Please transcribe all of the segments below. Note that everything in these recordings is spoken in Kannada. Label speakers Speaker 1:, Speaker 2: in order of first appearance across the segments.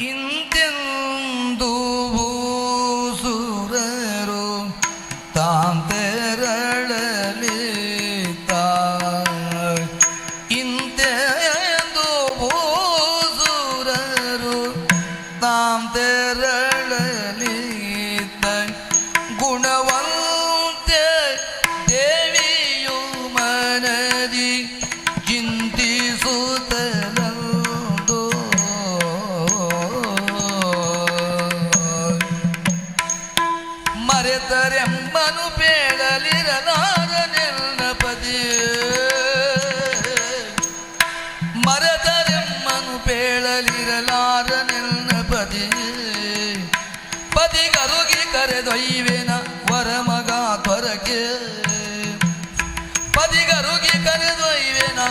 Speaker 1: ఇంతెంత ಕರೆದೊಯ್ವೆನ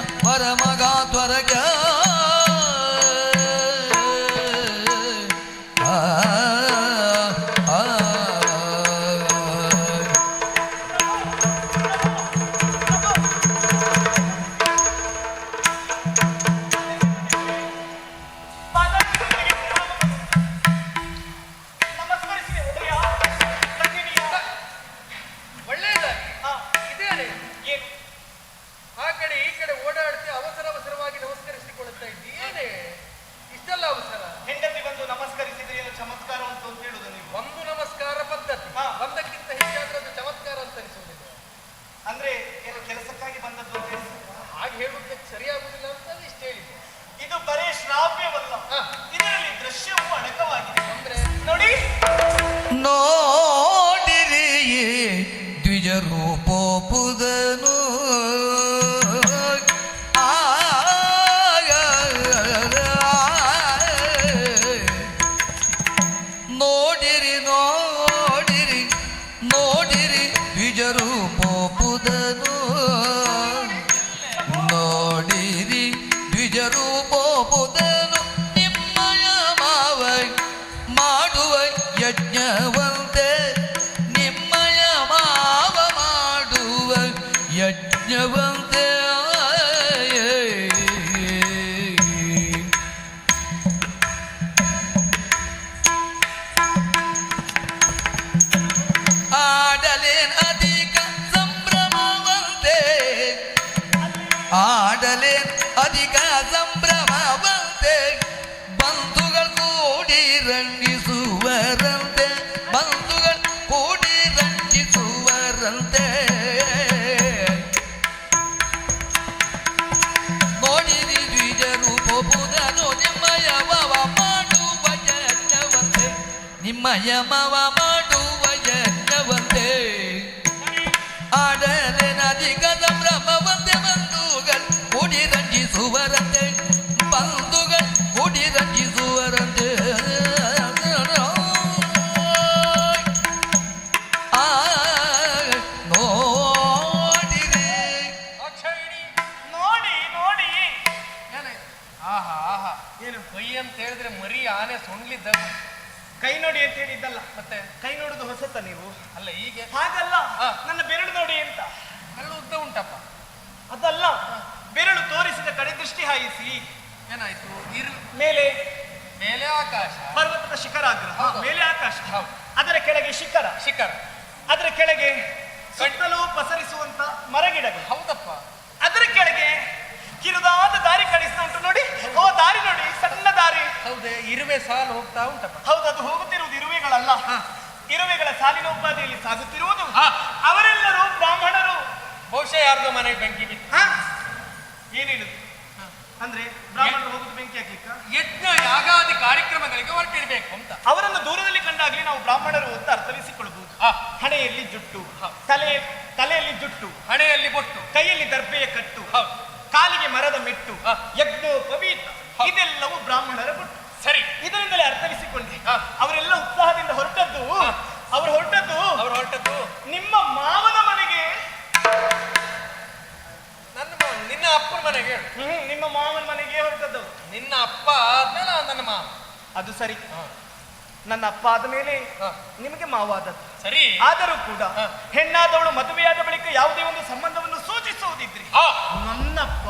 Speaker 1: ಆಡಲೇನ್ ಅಧಿಕ
Speaker 2: ನೀವು?
Speaker 3: ಅಲ್ಲ ಹೀಗೆ?
Speaker 2: ಹಾಗಲ್ಲ.
Speaker 3: ಹಾ.
Speaker 2: ನನ್ನ ಬೆರಳು ನೋಡಿ ಅಂತ.
Speaker 3: ಬೆರಳು ಉದ್ದ ಉಂಟಪ್ಪ.
Speaker 2: ಅದಲ್ಲ. ಬೆರಳು ತೋರಿಸಿದ ಕಡೆ ದೃಷ್ಟಿ ಹಾಯಿಸಿ.
Speaker 3: ಏನಾಯ್ತು? ಇರು.
Speaker 2: ಮೇಲೆ?
Speaker 3: ಮೇಲೆ ಆಕಾಶ.
Speaker 2: ಪರ್ವತದ ಶಿಖರಾಗ್ರ
Speaker 3: ಹೌದು.
Speaker 2: ಮೇಲೆ ಆಕಾಶ.
Speaker 3: ಹೌದು.
Speaker 2: ಅದರ ಕೆಳಗೆ ಶಿಖರ.
Speaker 3: ಶಿಖರ.
Speaker 2: ಅದರ ಕೆಳಗೆ ಸುತ್ತಲೂ ಪಸರಿಸುವಂತ ಮರಗಿಡಗಳು.
Speaker 3: ಹೌದಪ್ಪ.
Speaker 2: ಅದರ ಕೆಳಗೆ ಕಿರುದಾದ ದಾರಿ ಕಳಿಸ್ತಾ ಉಂಟು ನೋಡಿ. ಓ ದಾರಿ ನೋಡಿ. ಸಣ್ಣ ದಾರಿ.
Speaker 3: ಹೌದೇ ಇರುವೆ ಸಾಲು ಹೋಗ್ತಾ ಉಂಟಪ್ಪ.
Speaker 2: ಹೌದು ಅದು ಹೋಗುತ್ತಿರುವುದು ಇರುವೆಗಳಲ್ಲ. ಇರುವೆಗಳ ಸಾಲಿನ ಉಪಾಧಿಯಲ್ಲಿ ಸಾಗುತ್ತಿರುವುದು. ಅವರೆಲ್ಲರೂ ಬ್ರಾಹ್ಮಣರು.
Speaker 3: ಬಹುಶಃ ಯಾರ್ದೋ ಮನೆಗೆ ಬೆಂಕಿ ಬಿತ್ತು.
Speaker 2: ಹಾ? ಏನ್ ಹೇಳುದು? ಅಂದ್ರೆ ಬ್ರಾಹ್ಮಣರು ಹೋಗುದು ಬೆಂಕಿ ಹಾಕ್ಲಿಕ್ಕ?
Speaker 3: ಯಜ್ಞ ಯಾಗಾದಿ ಕಾರ್ಯಕ್ರಮಗಳಿಗೆ ಹೊರಟಿರ್ಬೇಕು ಅಂತ.
Speaker 2: ಅವರನ್ನು ದೂರದಲ್ಲಿ ಕಂಡಾಗ್ಲಿ ನಾವು ಬ್ರಾಹ್ಮಣರು ಅಂತ ಅರ್ಥವಿಸಿಕೊಳ್ಳಬಹುದು
Speaker 3: ಆ,
Speaker 2: ಹಣೆಯಲ್ಲಿ ಜುಟ್ಟು. ತಲೆ ತಲೆಯಲ್ಲಿ ಜುಟ್ಟು
Speaker 3: ಹಣೆಯಲ್ಲಿ ಬೊಟ್ಟು.
Speaker 2: ಕೈಯಲ್ಲಿ ದರ್ಬೆಯ ಕಟ್ಟು ಕಾಲಿಗೆ ಮರದ ಮೆಟ್ಟು
Speaker 3: ಯಜ್ಞೋ
Speaker 2: ಯಜ್ಞೋಪವೀತ. ಇದೆಲ್ಲವೂ ಬ್ರಾಹ್ಮಣರ ಬೊಟ್ಟು.
Speaker 3: ಸರಿ.
Speaker 2: ಇದರಿಂದಲೇ ಅರ್ಥವಿಸಿಕೊಂಡೆ. ಅವರೆಲ್ಲ ಉತ್ಸಾಹದಿಂದ ಹೊರಟದ್ದು? ಅವ್ರು ಹೊರಟದ್ದು?
Speaker 3: ಅವ್ರು ಹೊರಟದ್ದು.
Speaker 2: ನಿಮ್ಮ ಮಾವನ ಮನೆಗೆ?
Speaker 3: ನನ್ನ ನಿನ್ನ ಅಪ್ಪನ ಮನೆಗೆ?
Speaker 2: ನಿಮ್ಮ ಮಾವನ ಮನೆಗೆ ಹೊರಟದ್ದು.
Speaker 3: ನಿನ್ನ ಅಪ್ಪ ಆದ್ಮೇಲೆ ನನ್ನ ಮಾವ.
Speaker 2: ಅದು ಸರಿ. ನನ್ನ ಅಪ್ಪ ಆದ ಮೇಲೆ
Speaker 3: ಹ.
Speaker 2: ನಿಮಗೆ ಮಾವಾದದ್ದು
Speaker 3: ಸರಿ.
Speaker 2: ಆದರೂ ಕೂಡ ಹೆಣ್ಣಾದವಳು ಮದುವೆಯಾದ ಬಳಿಕ ಯಾವುದೇ ಒಂದು ಸಂಬಂಧವನ್ನು
Speaker 3: ತಿಳಿಸೋದಿದ್ರೆ
Speaker 2: ನನ್ನಪ್ಪ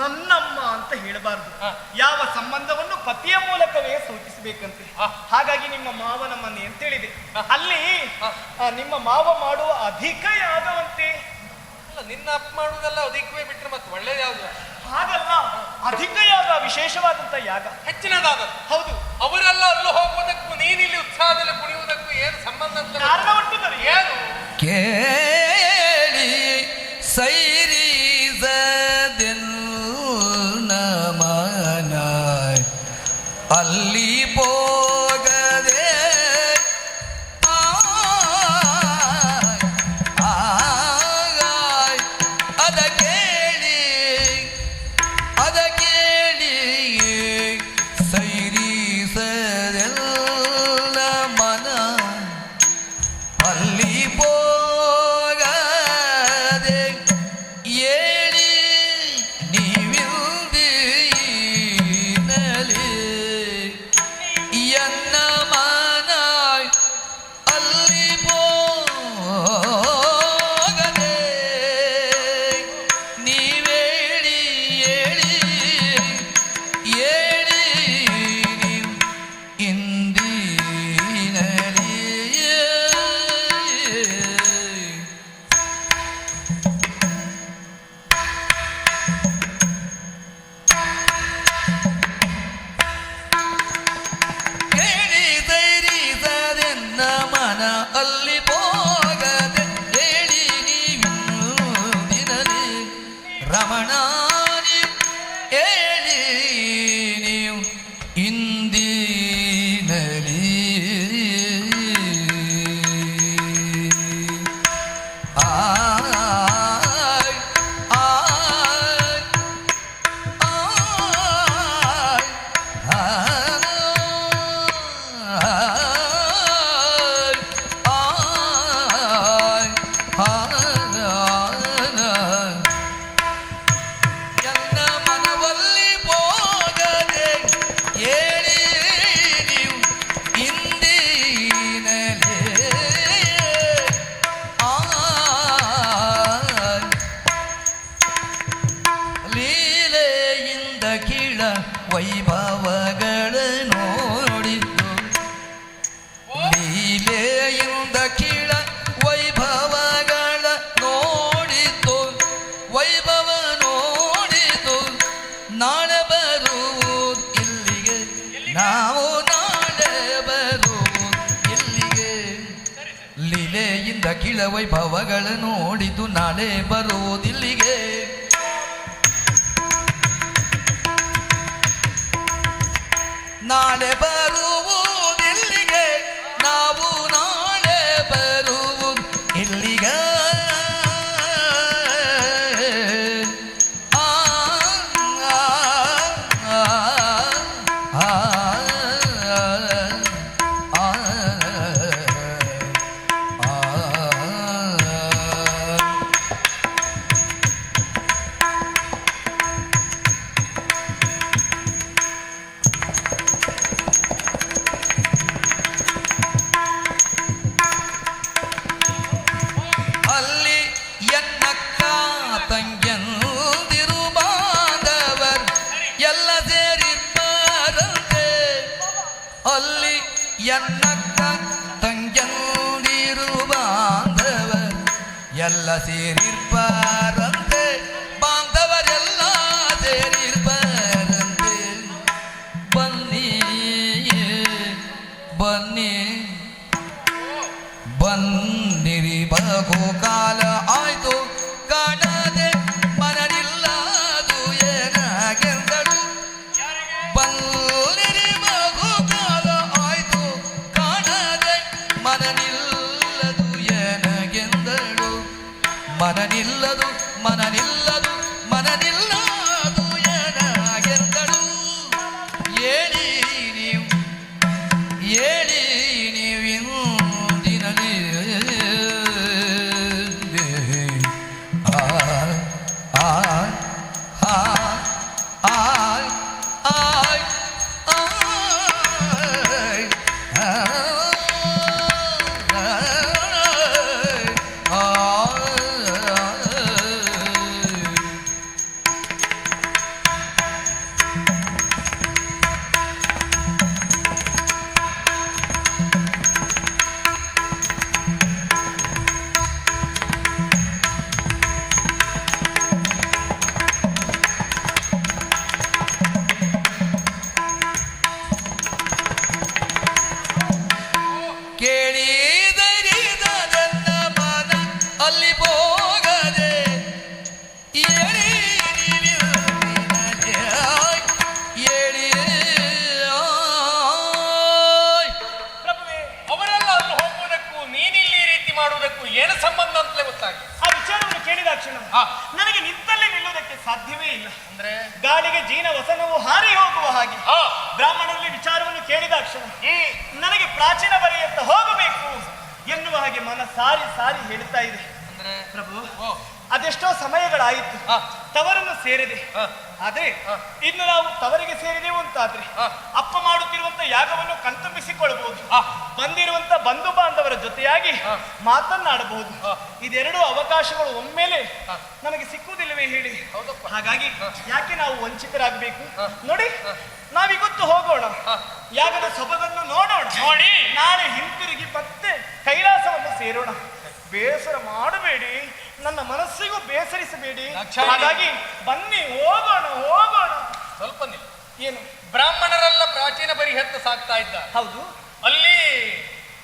Speaker 2: ನನ್ನಮ್ಮ ಅಂತ ಹೇಳಬಾರದು. ಯಾವ ಸಂಬಂಧವನ್ನು ಪತಿಯ ಮೂಲಕವೇ ಸೂಚಿಸಬೇಕಂತೆ. ಹಾಗಾಗಿ ನಿಮ್ಮ ಮಾವ ಮನೆ ಅಂತ
Speaker 3: ಹೇಳಿದೆ
Speaker 2: ಅಲ್ಲಿ ನಿಮ್ಮ ಮಾವ ಮಾಡುವ ಅಧಿಕ
Speaker 3: ಯಾವಂತೆ ನಿನ್ನ ಅಪ್ಪ ಮಾಡುವುದೆಲ್ಲ ಅಧಿಕವೇ ಬಿಟ್ರೆ ಮತ್ತೆ ಒಳ್ಳೇದು ಯಾವುದು?
Speaker 2: ಹಾಗಲ್ಲ. ಅಧಿಕ ಯಾಗ ವಿಶೇಷವಾದಂತ ಯಾಗ.
Speaker 3: ಹೆಚ್ಚಿನದಾದ.
Speaker 2: ಹೌದು.
Speaker 3: ಅವರೆಲ್ಲ ಅಲ್ಲೂ ಹೋಗುವುದಕ್ಕೂ ನೀನಿಲ್ಲಿ ಉತ್ಸಾಹದಲ್ಲಿ ಕುಣಿಯುವುದಕ್ಕೂ ಏನು ಸಂಬಂಧ
Speaker 2: ಕಾರಣ ಕಾರಣ
Speaker 3: ಏನು?
Speaker 1: ಅಲ್ಲಿ வந்தே ವೈಭವಗಳ ನೋಡಿದು ನಾಳೆ ಬರೋದಿಲ್ಲಿಗೆ ನಾಳೆ
Speaker 2: ಬರು
Speaker 3: ಹ್ಮ್
Speaker 2: ನನಗೆ ಪ್ರಾಚೀನ ಬರೆಯತ್ತ ಹೋಗಬೇಕು ಎನ್ನುವ ಹಾಗೆ ಮನ ಸಾರಿ ಸಾರಿ ಹೇಳ್ತಾ ಇದೆ
Speaker 3: ಅಂದ್ರೆ
Speaker 2: ಪ್ರಭು ಅದೆಷ್ಟೋ ಸಮಯಗಳಾಯಿತು. ತವರನ್ನು ಸೇರಿದೆ. ಆದ್ರೆ. ಇನ್ನು ನಾವು ತವರಿಗೆ ಸೇರಿದೆವು ಅಂತಾದ್ರೆ. ಅಪ್ಪ ಮಾಡುತ್ತಿರುವಂತ ಯಾಗವನ್ನು ಕಣ್ತುಂಬಿಸಿಕೊಳ್ಳಬಹುದು. ಬಂದಿರುವಂತ ಬಂಧು ಬಾಂಧವರ ಜೊತೆಯಾಗಿ. ಮಾತನ್ನಾಡಬಹುದು ಇದೆರಡೂ ಅವಕಾಶಗಳು ಒಮ್ಮೆಲೆ. ನಮಗೆ ಸಿಕ್ಕುವುದಿಲ್ಲವೇ ಹೇಳಿ
Speaker 3: ಹೌದಪ್ಪ.
Speaker 2: ಹಾಗಾಗಿ ಯಾಕೆ ನಾವು ವಂಚಿತರಾಗಬೇಕು ನೋಡಿ ನಾವಿಗೊತ್ತು ಹೋಗೋಣ. ಯಾಗದ ಸೊಬಗನ್ನು ನೋಡೋಣ.
Speaker 3: ನೋಡಿ.
Speaker 2: ನಾಳೆ ಹಿಂತಿರುಗಿ ಮತ್ತೆ ಕೈಲಾಸವನ್ನು ಸೇರೋಣ. ಬೇಸರ ಮಾಡಬೇಡಿ. ನನ್ನ ಮನಸ್ಸಿಗೂ ಬೇಸರಿಸಬೇಡಿ. ಹಾಗಾಗಿ ಬನ್ನಿ ಹೋಗೋಣ ಹೋಗೋಣ.
Speaker 3: ಸ್ವಲ್ಪ ನಿಲ್ಲ.
Speaker 2: ಏನು?
Speaker 3: ಬ್ರಾಹ್ಮಣರೆಲ್ಲ ಪ್ರಾಚೀನ ಪರಿಹತ್ತ ಸಾಕ್ತಾ ಇದ್ದ
Speaker 2: ಹೌದು.
Speaker 3: ಅಲ್ಲಿ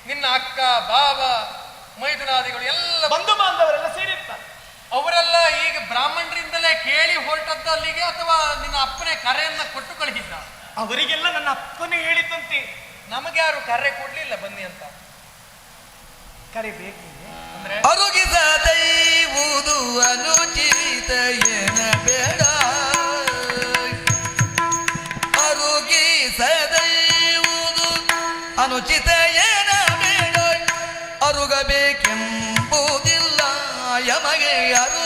Speaker 3: ನಿನ್ನ ಅಕ್ಕ ಬಾವ ಮೈದುನಾದಿಗಳು ಎಲ್ಲ
Speaker 2: ಬಂಧು ಬಾಂಧವರೆಲ್ಲ ಸೇರಿರ್ತಾರೆ.
Speaker 3: ಅವರೆಲ್ಲ ಈಗ ಬ್ರಾಹ್ಮಣರಿಂದಲೇ ಕೇಳಿ ಹೊರಟದ್ದು ಅಲ್ಲಿಗೆ ಅಥವಾ ನಿನ್ನ ಅಪ್ಪನೇ ಕರೆಯನ್ನ ಕೊಟ್ಟು ಕಳಿಸಿದ್ದ
Speaker 2: ಅವರಿಗೆಲ್ಲ ನನ್ನ ಅಪ್ಪನೇ ಹೇಳಿದಂತೆ
Speaker 3: ನಮಗೆ ಯಾರು ಕರೆ ಕೊಡ್ಲಿಲ್ಲ, ಬನ್ನಿ ಅಂತ.
Speaker 2: ಕರಿಬೇಕು
Speaker 3: ಅಂದ್ರೆ
Speaker 1: ಅರುಗಿಸದೈವುದು ಅನುಚಿತ ಏನ ಬೇಡ. ಅರುಗಿಸದೈವುದು ಅನುಚಿತ, ಏನ ಬೇಡ. ಅರುಗಬೇಕೆಂಬುದಿಲ್ಲ, ಯಮಗೆ ಅರುಗಬೇಕೆಂಬುದಿಲ್ಲ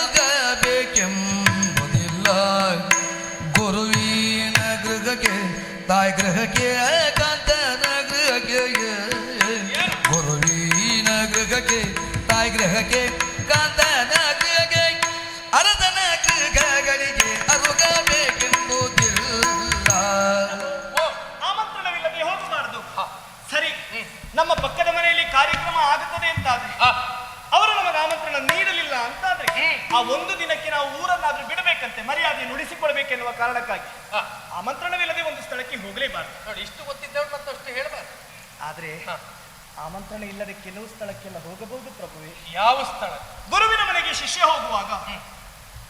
Speaker 2: ನಮ್ಮ ಪಕ್ಕದ ಮನೆಯಲ್ಲಿ ಕಾರ್ಯಕ್ರಮ ಆಗುತ್ತದೆ ಅಂತಾದ್ರೆ ಅವರು ನಮಗೆ ಆಮಂತ್ರಣ ನೀಡಲಿಲ್ಲ ಅಂತಾದ್ರೆ. ಆ ಒಂದು ದಿನಕ್ಕೆ ನಾವು ಊರನ್ನಾದ್ರೂ ಬಿಡಬೇಕಂತೆ ಮರ್ಯಾದೆ ನುಡಿಸಿಕೊಳ್ಬೇಕೆನ್ನುವ ಕಾರಣಕ್ಕಾಗಿ. ಆಮಂತ್ರಣವಿಲ್ಲದೆ ಒಂದು ಸ್ಥಳಕ್ಕೆ ಹೋಗಲೇಬಾರದು.
Speaker 3: ನೋಡಿ ಇಷ್ಟು ಮತ್ತು ಮತ್ತಷ್ಟು ಹೇಳಬಾರ್ದು.
Speaker 2: ಆದ್ರೆ ಆಮಂತ್ರಣ ಇಲ್ಲದೆ ಕೆಲವು ಸ್ಥಳಕ್ಕೆಲ್ಲ ಹೋಗಬಹುದು ಪ್ರಭುವೇ.
Speaker 3: ಯಾವ ಸ್ಥಳ?
Speaker 2: ಗುರುವಿನ ಮನೆಗೆ ಶಿಷ್ಯ ಹೋಗುವಾಗ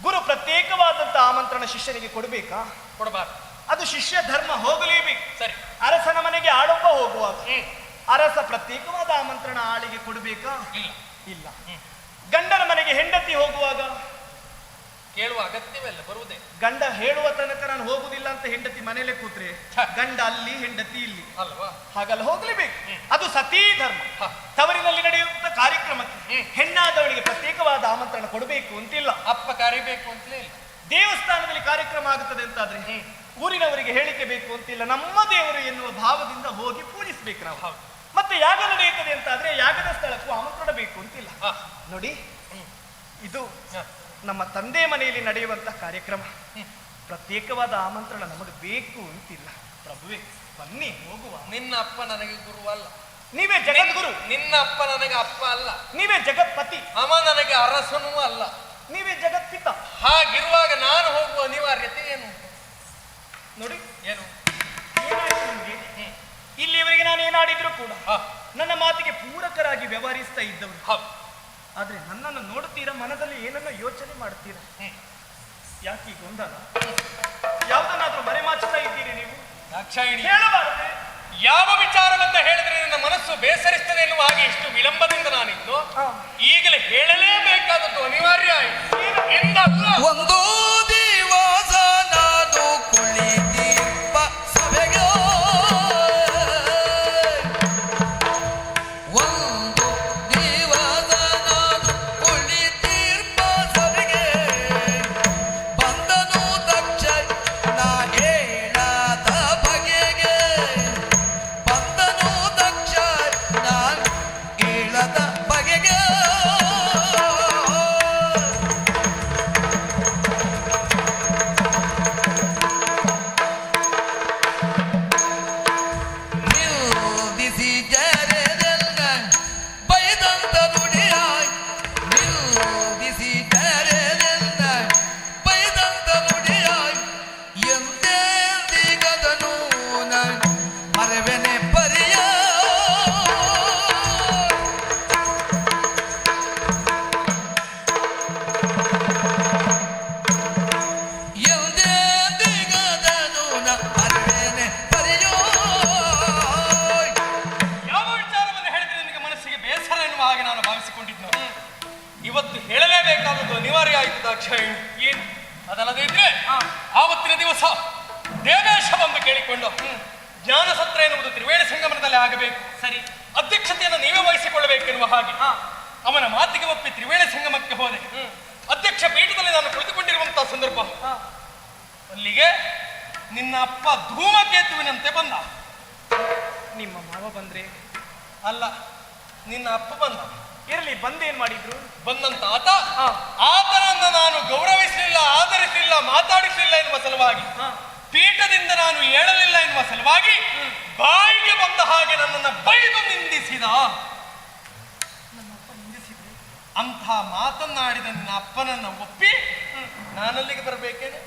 Speaker 2: ಗುರು ಪ್ರತ್ಯೇಕವಾದಂತಹ ಆಮಂತ್ರಣ ಶಿಷ್ಯನಿಗೆ ಕೊಡಬೇಕಾ?
Speaker 3: ಕೊಡಬಾರ್ದು.
Speaker 2: ಅದು ಶಿಷ್ಯ ಧರ್ಮ ಹೋಗಲೇಬೇಕು.
Speaker 3: ಸರಿ.
Speaker 2: ಅರಸನ ಮನೆಗೆ ಆಡೊಬ್ಬ ಹೋಗುವಾಗ ಅರಸ ಪ್ರತ್ಯೇಕವಾದ ಆಮಂತ್ರಣ ಆಳಿಗೆ ಕೊಡಬೇಕಾ?
Speaker 3: ಇಲ್ಲ.
Speaker 2: ಗಂಡನ ಮನೆಗೆ ಹೆಂಡತಿ ಹೋಗುವಾಗ?
Speaker 3: ಕೇಳುವ ಅಗತ್ಯವಿಲ್ಲ ಬರುವುದೇ.
Speaker 2: ಗಂಡ ಹೇಳುವ ತನಕ ನಾನು ಹೋಗುದಿಲ್ಲ ಅಂತ ಹೆಂಡತಿ ಮನೇಲೆ ಕೂತ್ರೆ? ಗಂಡ ಅಲ್ಲಿ ಹೆಂಡತಿ ಇಲ್ಲಿ.
Speaker 3: ಅಲ್ವಾ?
Speaker 2: ಹಾಗಲ್ಲ ಹೋಗ್ಲೇಬೇಕು. ಅದು ಸತೀ ಧರ್ಮ. ತವರಿನಲ್ಲಿ ನಡೆಯುವಂತ ಕಾರ್ಯಕ್ರಮಕ್ಕೆ. ಹೆಣ್ಣಾದವಳಿಗೆ ಪ್ರತ್ಯೇಕವಾದ ಆಮಂತ್ರಣ ಕೊಡಬೇಕು ಅಂತಿಲ್ಲ.
Speaker 3: ಅಪ್ಪ ಕರಿಬೇಕು ಅಂತಲೇ ಇಲ್ಲ.
Speaker 2: ದೇವಸ್ಥಾನದಲ್ಲಿ ಕಾರ್ಯಕ್ರಮ ಆಗುತ್ತದೆ ಅಂತಾದ್ರೆ. ಊರಿನವರಿಗೆ ಹೇಳಿಕೆ ಬೇಕು ಅಂತಿಲ್ಲ. ನಮ್ಮ ದೇವರು ಎನ್ನುವ ಭಾವದಿಂದ ಹೋಗಿ ಪೂಜಿಸ್ಬೇಕು ನಾವು.
Speaker 3: ಹೌದು.
Speaker 2: ಮತ್ತೆ ಯಾಗ ನಡೆಯುತ್ತದೆ ಅಂತ ಆದ್ರೆ ಯಾಗದ ಸ್ಥಳಕ್ಕೂ ಆಮಂತ್ರಣ ಬೇಕು ಅಂತಿಲ್ಲ.
Speaker 3: ಇಲ್ಲ
Speaker 2: ನೋಡಿ. ಇದು ನಮ್ಮ ತಂದೆ ಮನೆಯಲ್ಲಿ ನಡೆಯುವಂತ ಕಾರ್ಯಕ್ರಮ. ಪ್ರತ್ಯೇಕವಾದ ಆಮಂತ್ರಣ ನಮಗೆ ಬೇಕು ಅಂತಿಲ್ಲ. ಪ್ರಭುವೆ ಬನ್ನಿ ಹೋಗುವ.
Speaker 3: ನಿನ್ನ ಅಪ್ಪ ನನಗೆ ಗುರು ಅಲ್ಲ.
Speaker 2: ನೀವೇ ಜಗದ್ಗುರು.
Speaker 3: ನಿನ್ನ ಅಪ್ಪ ನನಗೆ ಅಪ್ಪ ಅಲ್ಲ.
Speaker 2: ನೀವೇ ಜಗತ್ಪತಿ.
Speaker 3: ಅವ ನನಗೆ ಅರಸನೂ ಅಲ್ಲ.
Speaker 2: ನೀವೇ ಜಗತ್ಪಿತ.
Speaker 3: ಹಾಗಿರುವಾಗ ನಾನು ಹೋಗುವ ಅನಿವಾರ್ಯತೆ ಏನು?
Speaker 2: ನೋಡಿ.
Speaker 3: ಏನು?
Speaker 2: ನಿಮ್ಗೆ? ಇಲ್ಲಿಯವರೆಗೆ ನಾನು ಏನಾಡಿದ್ರು ಕೂಡ ನನ್ನ ಮಾತಿಗೆ ಪೂರಕರಾಗಿ ವ್ಯವಹರಿಸ್ತಾ ಇದ್ದವರು ಆದ್ರೆ ನನ್ನನ್ನು ನೋಡುತ್ತೀರಾ ಮನದಲ್ಲಿ ಏನನ್ನ ಯೋಚನೆ ಮಾಡ್ತೀರಾ. ಯಾಕೆ ಈ ಗೊಂದಲ? ಯಾವ್ದನ್ನಾದ್ರೂ ಮರೆಮಾಚುತ್ತಾ ಇದ್ದೀರಿ ನೀವು?
Speaker 3: ದಾಕ್ಷಾಯಿಣಿ
Speaker 2: ಹೇಳಬಾರದೆ.
Speaker 3: ಯಾವ ವಿಚಾರವನ್ನ ಹೇಳಿದ್ರೆ ನನ್ನ ಮನಸ್ಸು ಬೇಸರಿಸ್ತದೆ ಎನ್ನುವ ಹಾಗೆ ಇಷ್ಟು ವಿಳಂಬದಿಂದ ನಾನಿದ್ದು
Speaker 1: ನಾನು
Speaker 3: ಹೇಳಲಿಲ್ಲ ಎನ್ನುವ ಸಲುವಾಗಿ ಬಾಯಿಗೆ ಬಂದ ಹಾಗೆ ನನ್ನನ್ನು ಬೈದು ನಿಂದಿಸಿದ. ಅಂಥ ಮಾತನ್ನಾಡಿದ ನನ್ನ ಅಪ್ಪನನ್ನ ಒಪ್ಪಿ ನಾನಲ್ಲಿಗೆ ಬರಬೇಕೇನೆ?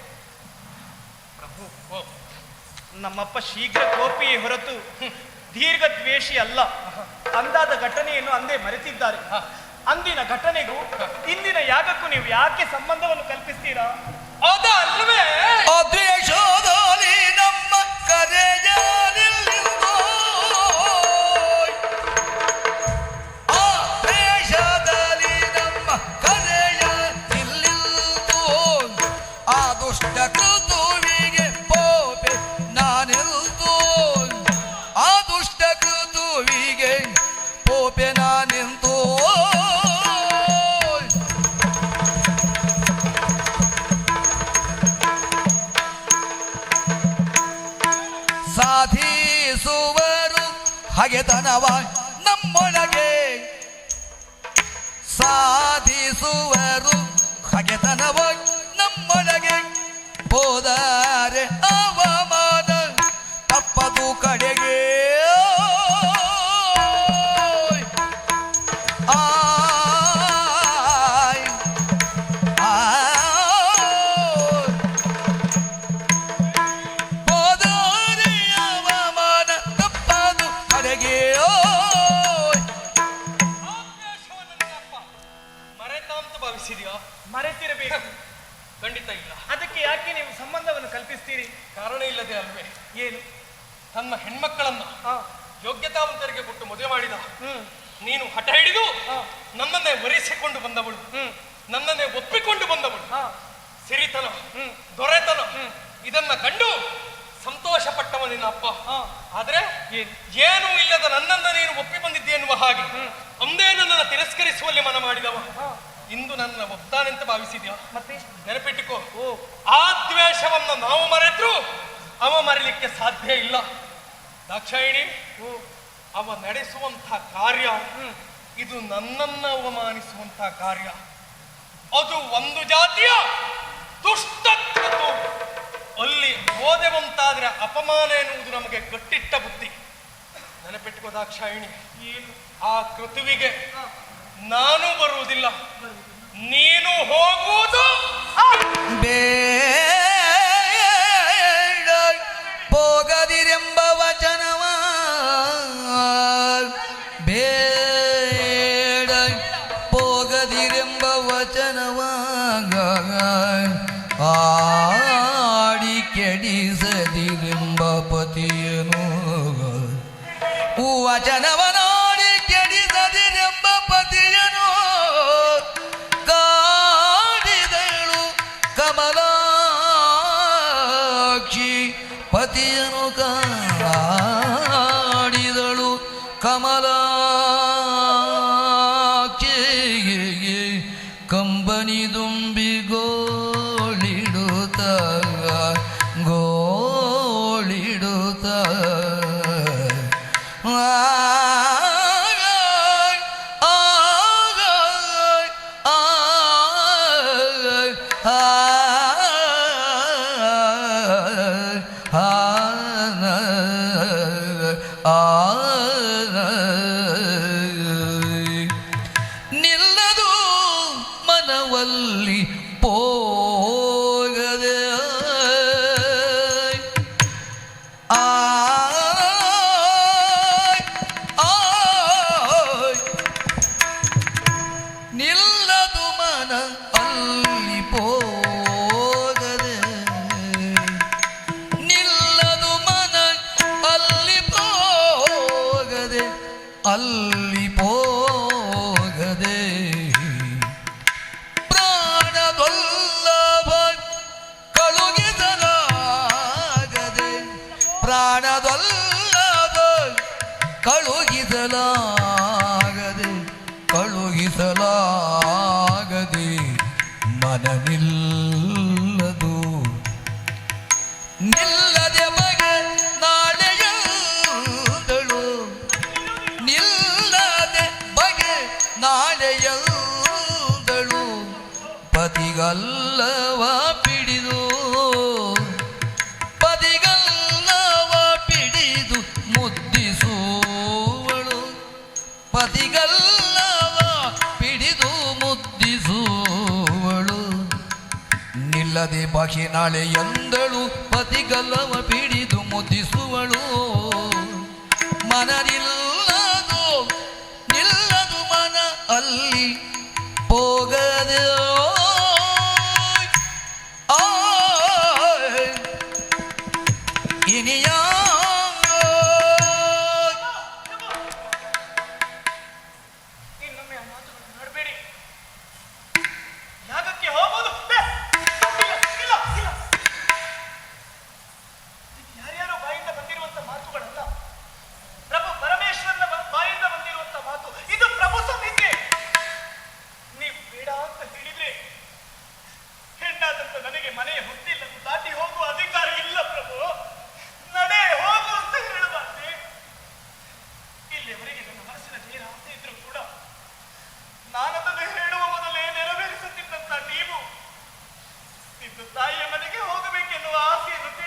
Speaker 2: ಪ್ರಭು ನಮ್ಮಪ್ಪ ಶೀಘ್ರ ಕೋಪಿಯೇ ಹೊರತು ದೀರ್ಘ ದ್ವೇಷಿ ಅಲ್ಲ. ಅಂದಾದ ಘಟನೆಯನ್ನು ಅಂದೇ ಮರೆತಿದ್ದಾರೆ. ಅಂದಿನ ಘಟನೆಗೂ ಇಂದಿನ ಯಾಗಕ್ಕೂ ನೀವು ಯಾಕೆ ಸಂಬಂಧವನ್ನು ಕಲ್ಪಿಸ್ತೀರಾ?
Speaker 3: ಅದು ಅಲ್ವೇ
Speaker 1: de. ಸಾಧಿಸುವರು ಹಗೆತನವ ನಮ್ಮೊಳಗೆ ಸಾಧಿಸುವರು. ನಮ್ಮೊಳಗೆ
Speaker 3: ಖಂಡಿತ ಇಲ್ಲ.
Speaker 2: ಅದಕ್ಕೆ ಯಾಕೆ ನೀವು ಸಂಬಂಧವನ್ನು ಕಲ್ಪಿಸ್ತೀರಿ?
Speaker 3: ಕಾರಣ ಇಲ್ಲದೆ ಅಲ್ವೇ?
Speaker 2: ಏನು?
Speaker 3: ತನ್ನ ಹೆಣ್ಮಕ್ಕಳನ್ನ ಯೋಗ್ಯತಾವಂತರಿಗೆ ಕೊಟ್ಟು ಮದುವೆ ಮಾಡಿದ. ನೀನು ಹಠ ಹಿಡಿದು. ನನ್ನನ್ನೇ ಒರೆಸಿಕೊಂಡು ಬಂದವಳು. ನನ್ನನ್ನೇ ಒಪ್ಪಿಕೊಂಡು ಬಂದವಳು.
Speaker 2: ಹಾ
Speaker 3: ಸಿರಿತನ
Speaker 2: ಹ್ಮ್.
Speaker 3: ದೊರೆತನ ಇದನ್ನ ಕಂಡು ಸಂತೋಷ ಪಟ್ಟವ ನಿನ್ನ ಅಪ್ಪ. ಆದ್ರೆ
Speaker 2: ಏನು?
Speaker 3: ಇಲ್ಲದ ನನ್ನನ್ನ ನೀನು ಒಪ್ಪಿ ಬಂದಿದ್ದೆ ಎನ್ನುವ ಹಾಗೆ. ಒಂದೇ ನನ್ನನ್ನು ತಿರಸ್ಕರಿಸುವಲ್ಲಿ ಮನ ಮಾಡಿದವ. ಇಂದು ನನ್ನ ಒಪ್ತಾನೆಂತ ಭಾವಿಸಿದ್ಯಾ?
Speaker 2: ಮತ್ತೆ?
Speaker 3: ನೆನಪಿಟ್ಟುಕೋ
Speaker 2: ಓ.
Speaker 3: ಆ ದ್ವೇಷವನ್ನು ನಾವು ಮರೆತರು ಅವ ಮರಿಲಿಕ್ಕೆ ಸಾಧ್ಯ ಇಲ್ಲ. ದಾಕ್ಷಾಯಿಣಿ
Speaker 2: ಓ.
Speaker 3: ಅವ ನಡೆಸುವಂತ ಕಾರ್ಯ ಇದು ನನ್ನನ್ನ ಅವಮಾನಿಸುವಂತ ಕಾರ್ಯ. ಅದು ಒಂದು ಜಾತಿಯ ದುಷ್ಟತ್ವದ್ದು ಅಲ್ಲಿ ಓದೆವಂತಾದ್ರೆ ಅಪಮಾನ ಎನ್ನುವುದು ನಮಗೆ ಕಟ್ಟಿಟ್ಟ ಬುದ್ಧಿ. ನೆನಪಿಟ್ಟುಕೋ ದಾಕ್ಷಾಯಿಣಿ. ಆ ಕೃತುವಿಗೆ ನಾನು ಬರುವುದಿಲ್ಲ. ನೀನು ಹೋಗುವುದು
Speaker 1: ಬೇಡ ಮಾಡುತ್ತಾ ಕರದೆ ಬಾಕಿ ನಾಳೆ ಎಂದಳು ಪತಿಗಲ್ಲವ ಪಿಡಿದು ಮುದ್ದಿಸುವಳು. ಮನರಿಲ್ಲದು ನಿಲ್ಲದು ಮನ ಅಲ್ಲಿ
Speaker 2: ತಾಯಿಯ ಮನೆಗೆ ಹೋಗಬೇಕೆನ್ನುವ ಆಸೆಯನ್ನು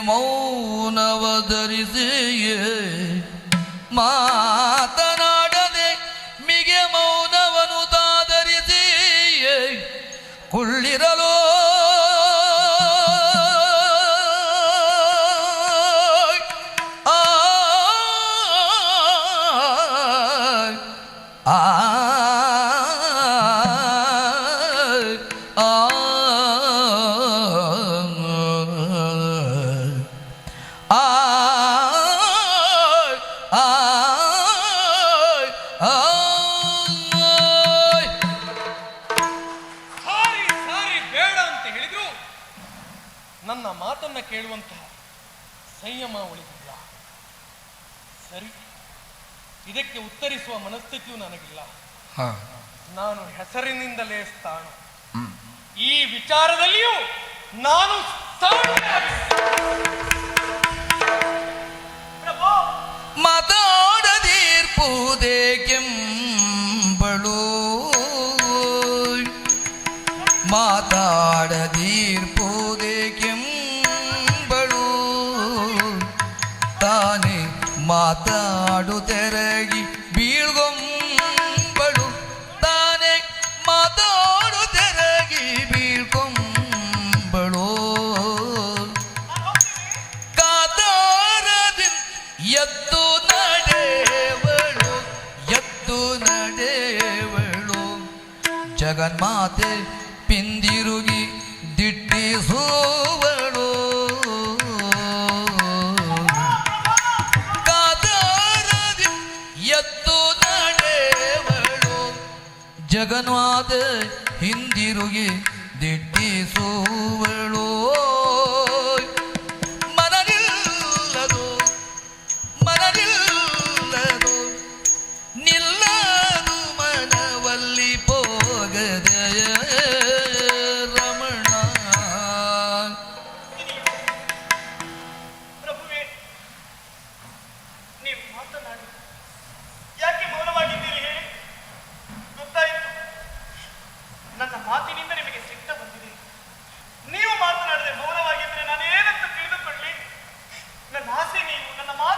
Speaker 3: ಮೌನವಧರಿಸಿಯೇ ಮಾ ಕೇಳುವಂತಹ ಸಂಯಮ ಉಳಿದಿಲ್ಲ ಸರಿ. ಇದಕ್ಕೆ ಉತ್ತರಿಸುವ ಮನಸ್ಥಿತಿಯು ನನಗಿಲ್ಲ. ನಾನು ಹೆಸರಿನಿಂದಲೇ ಸ್ಥಾನ. ಈ ವಿಚಾರದಲ್ಲಿಯೂ ನಾನು
Speaker 1: ಮಾತಾಡದೀರ್ಪುದೇಕೆಂಬಳು ಮಾತಾಡದೀರ್ಪು ಜಗನ್ಮಾತೆ ಪಿಂದಿರುಗಿ ದಿಟ್ಟಿಸುವಳು ಕಾದಾರದಿ ಎದ್ದು ನಡೆವಳು. ಜಗನ್ಮಾತೆ ಹಿಂದಿರುಗಿ ದಿಟ್ಟಿಸುವಳು
Speaker 2: the mall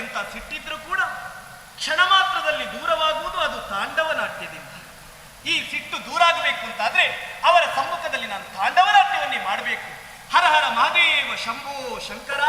Speaker 2: ಎಂತ ಸಿಟ್ಟಿದ್ರು ಕೂಡ ಕ್ಷಣ ಮಾತ್ರದಲ್ಲಿ ದೂರವಾಗುವುದು ಅದು ತಾಂಡವ ನಾಟ್ಯದಿಂದ ಈ ಸಿಟ್ಟು ದೂರ ದೂರಾಗಬೇಕು ಅಂತಾದ್ರೆ ಅವರ ಸಮ್ಮುಖದಲ್ಲಿ ನಾನು ತಾಂಡವ ನಾಟ್ಯವನ್ನೇ ಮಾಡಬೇಕು. ಹರ ಹರ ಮಹಾದೇವ, ಶಂಭೋ, ಶಂಕರ.